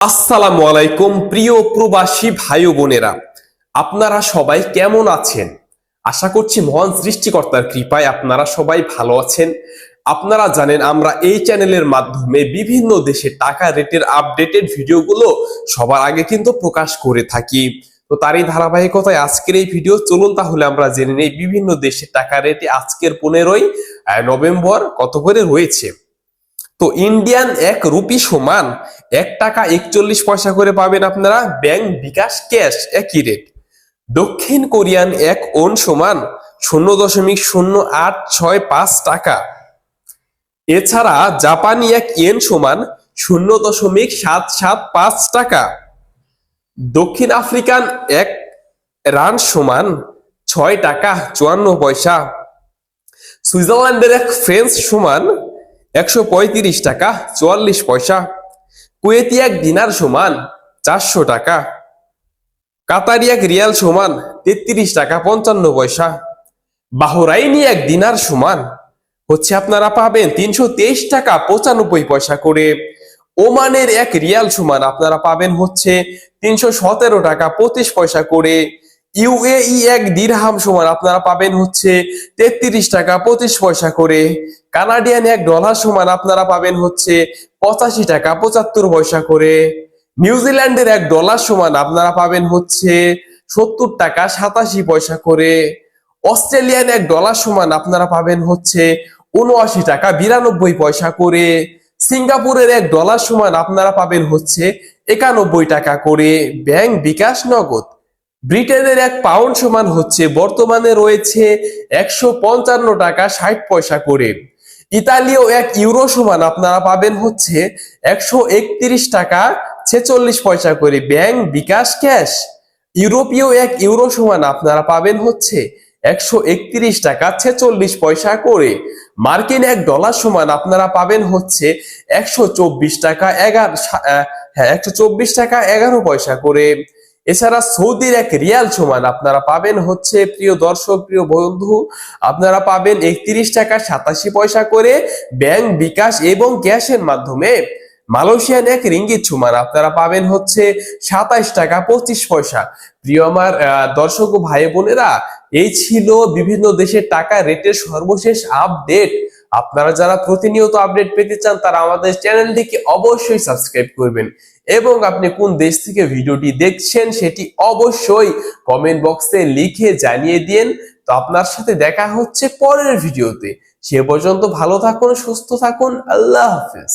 আসসালামু আলাইকুম, প্রিয় প্রবাসী ভাই বোনেরা। আপনারা সবাই কেমন আছেন? আশা করছি মহান সৃষ্টিকর্তার কৃপায় আপনারা সবাই ভালো আছেন। আপনারা জানেন আমরা এই চ্যানেলের মাধ্যমে বিভিন্ন দেশে টাকা রেটের আপডেটেড ভিডিওগুলো সবার আগে কিন্তু প্রকাশ করে থাকি। তো তারই ধারাবাহিকতায় আজকের এই ভিডিও, চলুন তাহলে আমরা জেনে নেই বিভিন্ন দেশে টাকা রেটে আজকের পনেরোই নভেম্বর কত করে রয়েছে। তো ইন্ডিয়ান এক রুপি সমান এক টাকা একচল্লিশ পয়সা করে পাবেন আপনারা ব্যাংক বিকাশ ক্যাশ একই রেট দক্ষিণ কোরিয়ান এক ওন সমান শূন্য দশমিক শূন্য আট ছয় পাঁচ টাকা। এছাড়া জাপানি এক ইয়েন সমান শূন্য দশমিক সাত সাত পাঁচ টাকা। দক্ষিণ আফ্রিকান এক রান সমান ছয় টাকা চুয়ান্ন পয়সা। সুইজারল্যান্ডের এক ফ্রেন্স সমান একশো পঁয়ত্রিশ টাকা, চুয়াল্লিশ পয়সা। কুয়েতি এক দিনার সমান চারশো টাকা। কাতারি এক রিয়াল সমান তেত্রিশ টাকা, পঞ্চান্ন পয়সা। বাহরাইনি এক দিনার সমান, হচ্ছে আপনারা পাবেন তিনশো তেইশ টাকা, পঁচানব্বই পয়সা করে। ওমানের এক রিয়াল সমান আপনারা পাবেন হচ্ছে তিনশো সতেরো টাকা, পঁচিশ পয়সা করে। ইউএই এক দিরহাম সমান আপনারা পাবেন হচ্ছে তেত্রিশ টাকা পঁচিশ পয়সা করে। কানাডিয়ান এক ডলার সমান আপনারা পাবেন হচ্ছে পঁচাশি টাকা পঁচাত্তর পয়সা করে। নিউজিল্যান্ডের এক ডলার সমান আপনারা পাবেন হচ্ছে সত্তর টাকা সাতাশি পয়সা করে। অস্ট্রেলিয়ান এক ডলার সমান আপনারা পাবেন হচ্ছে উনআশি টাকা বিরানব্বই পয়সা করে। সিঙ্গাপুরের এক ডলার সমান আপনারা পাবেন হচ্ছে একানব্বই টাকা করে। ব্যাংক বিকাশ নগদ। ব্রিটেনের এক পাউন্ড সমান হচ্ছে, বর্তমানে রয়েছে একশো পঞ্চান্ন টাকা ষাট পয়সা করে। ইতালীয় এক ইউরো সমান, আপনারা পাবেন হচ্ছে একশো একত্রিশ টাকা ছেচল্লিশ পয়সা করে। ব্যাংক বিকাশ ক্যাশ, ইউরোপীয় এক ইউরো সমান, আপনারা পাবেন হচ্ছে একশো একত্রিশ টাকা ছেচল্লিশ পয়সা করে। মার্কিন এক ডলার সমান, আপনারা পাবেন হচ্ছে একশো চব্বিশ টাকা এগারো হ্যাঁ একশো চব্বিশ টাকা এগারো পয়সা করে। এছাড়া সৌদির এক রিয়াল সমান আপনারা পাবেন হচ্ছে, প্রিয় দর্শক, প্রিয় বন্ধু, আপনারা পাবেন একত্রিশ টাকা সাতাশি পয়সা করে ব্যাংক বিকাশ এবং ক্যাশের মাধ্যমে মালয়েশিয়ান এক রিঙ্গিত সমান আপনারা পাবেন হচ্ছে সাতাইশ টাকা পঁচিশ পয়সা। প্রিয় আমার দর্শক ও ভাই বোনেরা, এই ছিল বিভিন্ন দেশের টাকা রেটের সর্বশেষ আপডেট আপনারা যারা প্রতিনিয়ত আপডেট পেতে চান, তারা আমাদের চ্যানেলটিকে অবশ্যই সাবস্ক্রাইব করবেন। এবং আপনি কোন দেশ থেকে ভিডিওটি দেখছেন, সেটি অবশ্যই কমেন্ট বক্সে লিখে জানিয়ে দিন। তো আপনার সাথে দেখা হচ্ছে পরের ভিডিওতে। সে পর্যন্ত ভালো থাকুন, সুস্থ থাকুন, আল্লাহ হাফেজ।